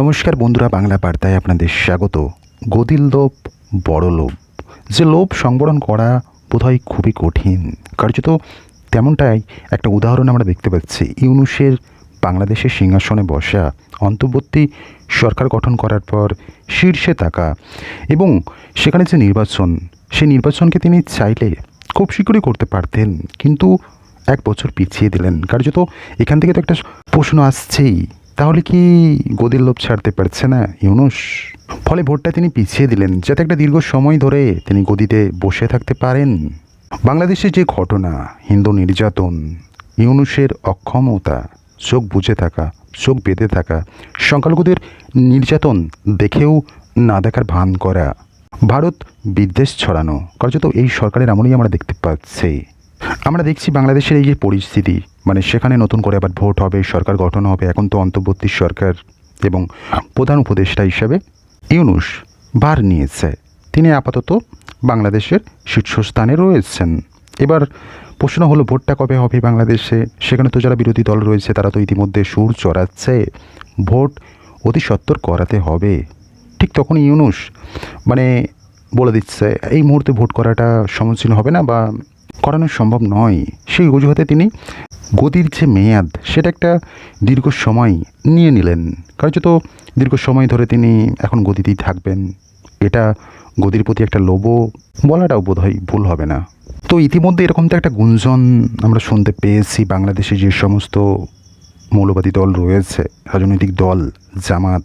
নমস্কার বন্ধুরা, বাংলা বার্তায় আপনাদের স্বাগত। গদিল লোভ, বড় লোভ। যে লোভ সংবরণ করা বোধহয় খুবই কঠিন। কার্যত তেমনটাই একটা উদাহরণ আমরা দেখতে পাচ্ছি। ইউনুসের বাংলাদেশের সিংহাসনে বসা, অন্তর্বর্তী সরকার গঠন করার পর শীর্ষে থাকা এবং সেখানে যে নির্বাচন, সেই নির্বাচনকে তিনি চাইলে খুব শীঘ্রই করতে পারতেন, কিন্তু এক বছর পিছিয়ে দিলেন। কার্যত এখান থেকে তো একটা প্রশ্ন আসছেই। তাহলে কি গদির লোভ ছাড়তে পারছে না ইউনুস? ফলে ভোটটা তিনি পিছিয়ে দিলেন, যাতে একটা দীর্ঘ সময় ধরে তিনি গদিতে বসে থাকতে পারেন। বাংলাদেশে যে ঘটনা, হিন্দু নির্যাতন, ইউনুসের অক্ষমতা, চোখ বুঝে থাকা, চোখ বেঁধে থাকা, সংখ্যালঘুদের নির্যাতন দেখেও না দেখার ভান করা, ভারত বিদ্বেষ ছড়ানো, কার্যত এই সরকারের আমলেই আমরা দেখতে পাচ্ছি। আমরা দেখছি বাংলাদেশের এই যে পরিস্থিতি মানে সেখানে নতুন করে আবার ভোট হবে, সরকার গঠন হবে, এখন তো অন্তর্বর্তী সরকার এবং প্রধান উপদেষ্টা হিসাবে ইউনুস ভার নিয়েছে। তিনি আপাতত বাংলাদেশের শীর্ষস্থানে রয়েছেন। এবার প্রশ্ন হলো, ভোটটা কবে হবে বাংলাদেশে? সেখানে তো যারা বিরোধী দল রয়েছে, তারা তো ইতিমধ্যে সুর চড়াচ্ছে। ভোট অতি সত্বর করাতে হবে। ঠিক তখন ইউনুস মানে বলে দিচ্ছে, এই মুহূর্তে ভোট করাটা সমীচীন হবে না বা করানো সম্ভব নয়। সেই অজুহাতে তিনি গদির যে মেয়াদ, সেটা একটা দীর্ঘ সময় নিয়ে নিলেন। কার্যত দীর্ঘ সময় ধরে তিনি এখন গদিতেই থাকবেন। এটা গদির প্রতি একটা লোভও বলাটাও বোধহয় ভুল হবে না। তো ইতিমধ্যে এরকম তো একটা গুঞ্জন আমরা শুনতে পেয়েছি, বাংলাদেশে যে সমস্ত মৌলবাদী দল রয়েছে, রাজনৈতিক দল, জামাত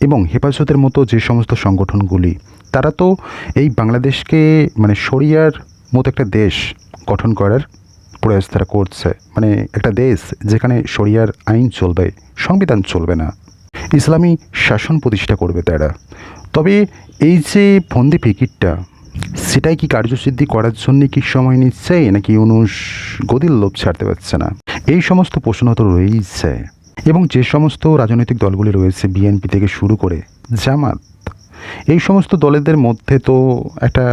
এবং হেফাজতের মতো যে সমস্ত সংগঠনগুলি, তারা তো এই বাংলাদেশকে মানে শরিয়ার মতো একটা দেশ গঠন করার প্রয়াস তারা করছে। মানে একটা দেশ যেখানে শরিয়ার আইন চলবে, সংবিধান চলবে না। ইসলামী শাসন প্রতিষ্ঠা করবে তারা। তবে এই যে ফন্দি ফিকিরটা, সেটাই কি কার্যসিদ্ধি করার জন্য কি সময় নিচ্ছে, নাকি ইউনুস গদির লোভ ছাড়তে পারছে না? এই সমস্ত প্রশ্ন তো রয়েইছে। এবং যে সমস্ত রাজনৈতিক দলগুলি রয়েছে, বিএনপি থেকে শুরু করে জামাত এই সমস্ত দলেদের মধ্যে তো একটা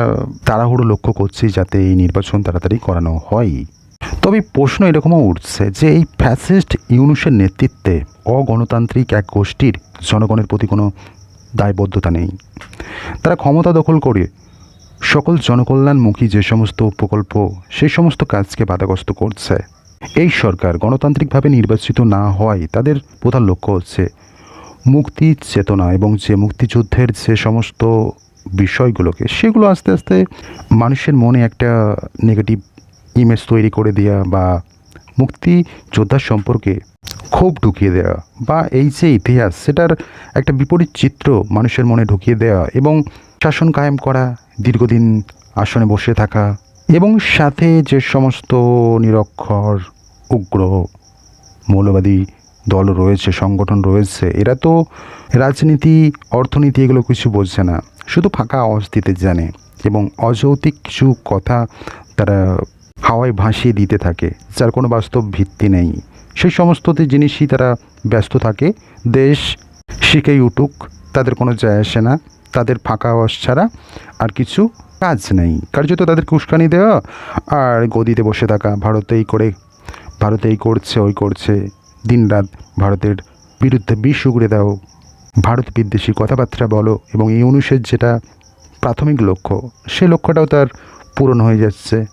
তাড়াহুড়ো লক্ষ্য করছি যাতে এই নির্বাচন তাড়াতাড়ি করানো হয়। তবে প্রশ্ন এরকমও উঠছে যে এই ফ্যাসিস্ট ইউনুসের নেতৃত্বে অগণতান্ত্রিক এক গোষ্ঠীর জনগণের প্রতি কোনো দায়বদ্ধতা নেই। তারা ক্ষমতা দখল করে সকল জনকল্যাণমুখী যে সমস্ত প্রকল্প সেই সমস্ত কাজকে বাধাগ্রস্ত করছে। এই সরকার গণতান্ত্রিকভাবে নির্বাচিত না হওয়ায় তাদের প্রধান লক্ষ্য হচ্ছে মুক্তি, চেতনা এবং যে মুক্তিযুদ্ধের যে সমস্ত বিষয়গুলোকে, সেগুলো আস্তে আস্তে মানুষের মনে একটা নেগেটিভ ইমেজ তৈরি করে দেওয়া বা মুক্তি যোদ্ধার সম্পর্কে ক্ষোভ ঢুকিয়ে দেওয়া বা এই যে ইতিহাস, সেটার একটা বিপরীত চিত্র মানুষের মনে ঢুকিয়ে দেওয়া এবং শাসন কায়েম করা, দীর্ঘদিন আসনে বসে থাকা এবং সাথে যে সমস্ত নিরক্ষর, উগ্র, মৌলবাদী দল রয়েছে, সংগঠন রয়েছে, এরা তো রাজনীতি, অর্থনীতি এগুলো কিছু বোঝে না। শুধু ফাঁকা দিতে জানে এবং অযৌক্তিক কিছু কথা তারা হাওয়ায় ভাসিয়ে দিতে থাকে, যার কোনো বাস্তব ভিত্তি নেই। সেই সমস্ত জিনিসই তারা ব্যস্ত থাকে। দেশ শিখেই উঠুক, তাদের কোনো যায় আসে না, তাদের ফাঁকা আওয়াজ ছাড়া আর কিছু কাজ নেই। কার্যত তাদের উস্কানি দেওয়া আর গদিতে বসে থাকা, ভারতেই করে, ভারতেই করছে, ওই করছে। দিনরাত ভারতের বিরুদ্ধে বিষ উগড়ে দাও। ভারত বিদ্বেষী কথাবার্তা বলো এবং এই অনুষের যেটা প্রাথমিক লক্ষ্য, সে লক্ষ্যটাও তার পূরণ হয়ে যাচ্ছে।